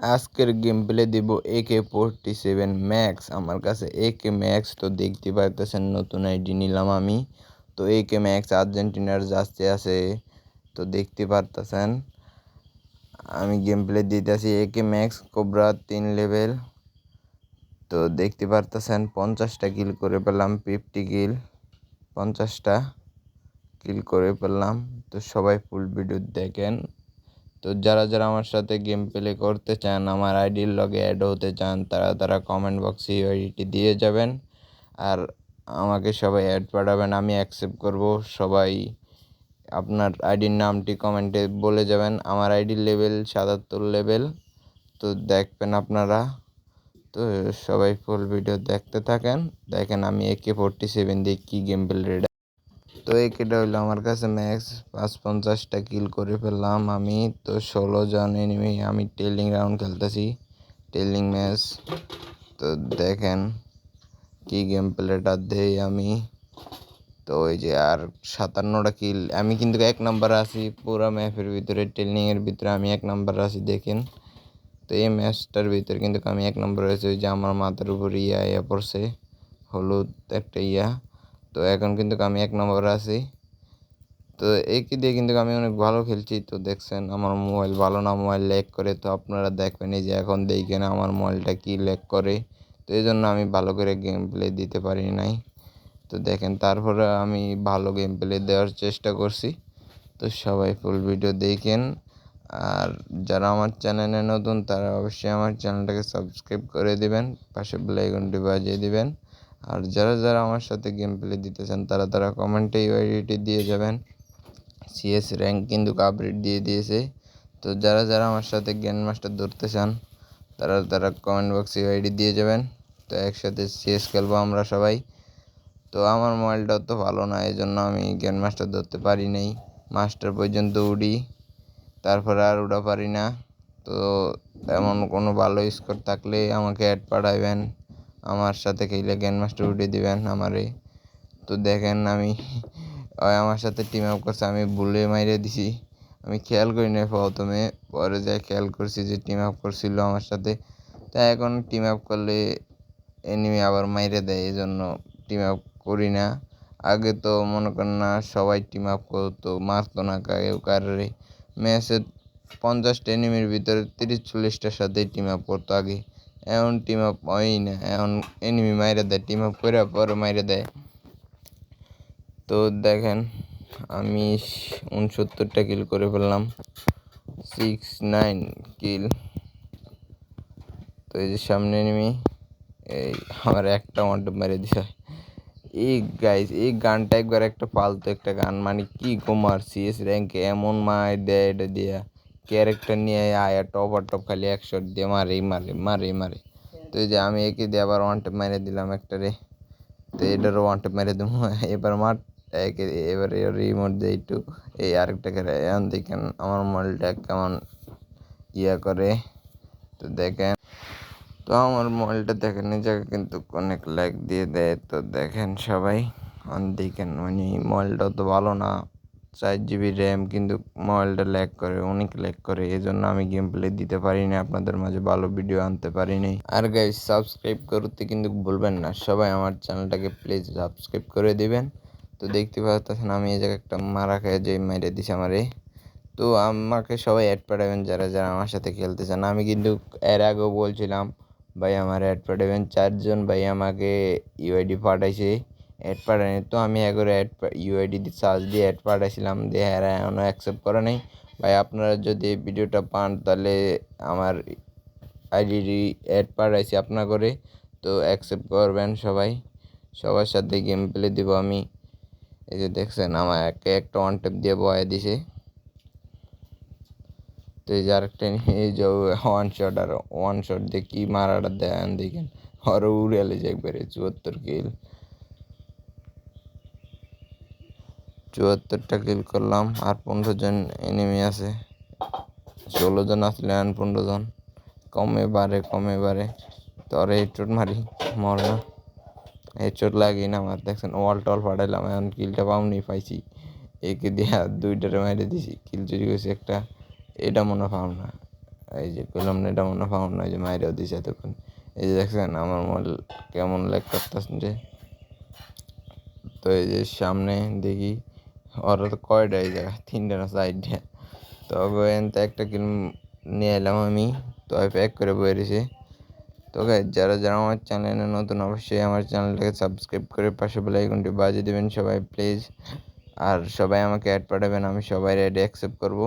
আজকের game play দিব একে ফোরটি সেভেন ম্যাক্স আমার কাছে একে ম্যাক্স তো দেখতে পাইতেছেন, নতুন আইডি নিলাম আমি। তো একে ম্যাক্স আর্জেন্টিনার যাচ্ছে আছে, তো দেখতে পারতেছেন। আমি গেম প্লে দিতেছি একে ম্যাক্স কোবরা তিন লেভেল তো দেখতে পারতেছেন, পঞ্চাশটা কিল করে পেলাম ফিফটি কিল পঞ্চাশটা কিল করে পেলাম। তো সবাই ফুল ভিডিও দেখেন। তো যারা যারা আমার সাথে গেম প্লে করতে চান, আমার আইডির লগে অ্যাড হতে চান, তারা তারা কমেন্ট বক্সে আইডিটি দিয়ে যাবেন। আর আমাকে সবাই অ্যাড পাঠাবেন, আমি অ্যাকসেপ্ট করব। সবাই আপনার আইডির নামটি কমেন্টে বলে যাবেন। আমার আইডির লেভেল সাতাত্তর লেভেল তো দেখবেন আপনারা। তো সবাই ফুল ভিডিও দেখতে থাকেন। দেখেন আমি একে ফোরটি সেভেন দিয়ে কী গেম প্লে তো এই কেটে হইল আমার কাছে ম্যাক্স পাঁচ পঞ্চাশটা কিল করে ফেললাম। আমি তো ষোলো জন এনিমি আমি টেলিং রাউন্ড খেলতেছি। টেলিং ম্যাচ তো দেখেন কি গেম প্লেটা দেই আমি। তো ওই যে আর সাতান্নটা কিল আমি কিন্তু এক নম্বরে আছি, পুরো ম্যাপের ভিতরে টেলিংয়ের ভিতরে আমি এক নম্বরে আছি, দেখেন। তো এই ম্যাচটার ভিতরে কিন্তু আমি এক নম্বরে আছি ওই যে আমার মাথার উপর ইয়া ইয়া পড়ছে, হলুদ একটা ইয়া। তো এখন কিন্তু আমি এক নম্বরে আছি। তো একে দিয়ে কিন্তু আমি অনেক ভালো খেলছি, তো দেখছেন আমার মোবাইল ভালো না, মোবাইল ল্যাক করে। তো আপনারা দেখবেন এই যে এখন দেখেন আমার মোবাইলটা কি ল্যাক করে। তো এই জন্য আমি ভালো করে গেম প্লে দিতে পারি নাই। তো দেখেন তারপরে আমি ভালো গেম প্লে দেওয়ার চেষ্টা করছি। তো সবাই ফুল ভিডিও দেখেন। আর যারা আমার চ্যানেলে নতুন, তারা অবশ্যই আমার চ্যানেলটাকে সাবস্ক্রাইব করে দেবেন। পাশে বেলাইকনটি বাজিয়ে দিবেন। আর যারা যারা আমার সাথে গেম প্লে দিতে চান, তারা তারা কমেন্টে ইউআইডিটি দিয়ে যাবেন। সিএস র্যাঙ্ক কিন্তু আপডেট দিয়ে দিয়েছে। তো যারা যারা আমার সাথে জ্ঞান মাস্টার ধরতে চান, তারা তারা কমেন্ট বক্সে ইউআইডি দিয়ে যাবেন। তো একসাথে সিএস খেলব আমরা সবাই। তো আমার মোবাইলটা তো ভালো না এই জন্য আমি জ্ঞান মাস্টার ধরতে পারি নাই। মাস্টার পর্যন্ত উড়ি, তারপরে আর উড়া পারি না। তো এমন কোনো ভালো স্কোর থাকলে আমাকে অ্যাড পাঠাইবেন। আমার সাথে খেলে জ্ঞান মাস্টার উঠে দিবেন আমারে। তো দেখেন আমি আমার সাথে টিম আপ করছে, আমি ভুলে মাইরে দিছি। আমি খেয়াল করি না প্রথমে, পরে যাই খেয়াল করছি যে টিম আপ করছিল আমার সাথে। তাই এখন টিম আপ করলে এনিমি আবার মাইরে দেয়, এই জন্য টিম আপ করি না। আগে তো মনে করেন না, সবাই টিম আপ করতো, মারতো না কেউ কারে ম্যাচে পঞ্চাশটা এনিমির ভিতরে তিরিশ চল্লিশটার সাথে টিম আপ করতো আগে। এখন টিম আপ হয়ই না এখন এনিমি মাইরে দেয় টিম আপ করে পরে মাইরে দেয়। তো দেখেন, আমি উনসত্তরটা কিল করে ফেললাম সিক্স নাইন কিল তো এই যে সামনে এনিমি এই আমার একটা ওয়ান্টে মেরে দিছে। এই গাইস এই গানটা একবার একটা পালতো একটা গান মানে কি কুমার সিএস র্যাঙ্কে এমন মার দেয় এটা দিয়া। ক্যারেক্টার নিয়ে আয়া টপ আর টপ খালি একশো দিয়ে মারে মারে মারে মারে। তো এই যে আমি একে দিয়ে আবার ওয়ান টেপ মেরে দিলাম একটা রে। তো এটারও ওয়ান টেপ মেরে দেবো। এবার মার, একে এবার রিমোট দিয়ে একটু এই আরেকটাকে এখন দেখেন আমার মোবাইলটা কেমন ইয়া করে। তো দেখেন, তো আমার মোবাইলটা দেখেন, নিজেকে কিন্তু অনেক লাইক দিয়ে দেয়। তো দেখেন সবাই দেখেন মানে মোবাইলটা তো ভালো না। চার জিবি র্যাম কিন্তু মোবাইলটা ল্যাক করে, অনেক ল্যাক করে। এই জন্য আমি গেম প্লে দিতে পারি না আপনাদের মাঝে ভালো ভিডিও আনতে পারি নাই আর গাইজ সাবস্ক্রাইব করতে কিন্তু ভুলবেন না। সবাই আমার চ্যানেলটাকে প্লিজ সাবস্ক্রাইব করে দিবেন। তো দেখতে পাচ্ছেন, আমি এই জায়গায় একটা মারা খেয়ে যে মেরে দিছে আমারে। তো আমাকে সবাই অ্যাড পাঠাবেন, যারা যারা আমার সাথে খেলতে চান। আমি কিন্তু এর আগেও বলছিলাম, ভাই, আমার অ্যাড পাঠাবেন। চারজন ভাই আমাকে ইউআইডি পাঠাইছে। অ্যাড পাঠায়নি। তো আমি একবারে অ্যাড ইউআইডি সার্চ দিয়ে অ্যাড পাঠাইছিলাম, দিয়ে হ্যাঁ এখনও অ্যাকসেপ্ট করে নেই। ভাই, আপনারা যদি ভিডিওটা পান, তাহলে আমার আইডি অ্যাড পাঠাইছি আপনার করে। তো অ্যাকসেপ্ট করবেন সবাই। সবার সাথে গেম প্লে দিব আমি। এই যে দেখছেন আমার একে একটা ওয়ান টেপ দিয়ে বয়ে দিছে। তো এই যে আরেকটা নিয়ে যে ওয়ান শট আর ওয়ান শট দিয়ে কী মারাটা দেন, দেখেন। আরও উড়ে যে একবারে চুয়াত্তর কিল চুয়াত্তরটা কিল করলাম, আর পনেরো জন এনিমি আছে। ষোলো জন আসলে আর পনেরো জন। কমে বাড়ে কমে বাড়ে। তরে চোট মারি, মর না। চোট লাগি না আমার, দেখছেন ওয়াল টল ফাটাইলাম, এখন কিলটা পাওনি, পাইছি। একে দিয়া দুইটারে মাইরে দিছি কিল চুরি করছি একটা। এটা মনে পাও না এই যে পেলাম না, এটা মনে পাওয়া না যে মাইরেও দিছে এতক্ষণ। এই যে দেখছেন, আমার মোবাইল কেমন ল্যাক করতেছে যে। তো এই যে সামনে দেখি ওরা তো কয়টা এই জায়গা তিনটা না চারটে তো এনতে একটা কিন নিয়ে এলাম আমি। তো প্যাক করে বয়ে রেছি তো যারা যারা আমার চ্যানেলে নতুন, অবশ্যই আমার চ্যানেলটাকে সাবস্ক্রাইব করে পাশে বেল আইকনটি বাজিয়ে দেবেন সবাই প্লিজ আর সবাই আমাকে অ্যাড পাঠাবেন, আমি সবাই অ্যাড অ্যাকসেপ্ট করব।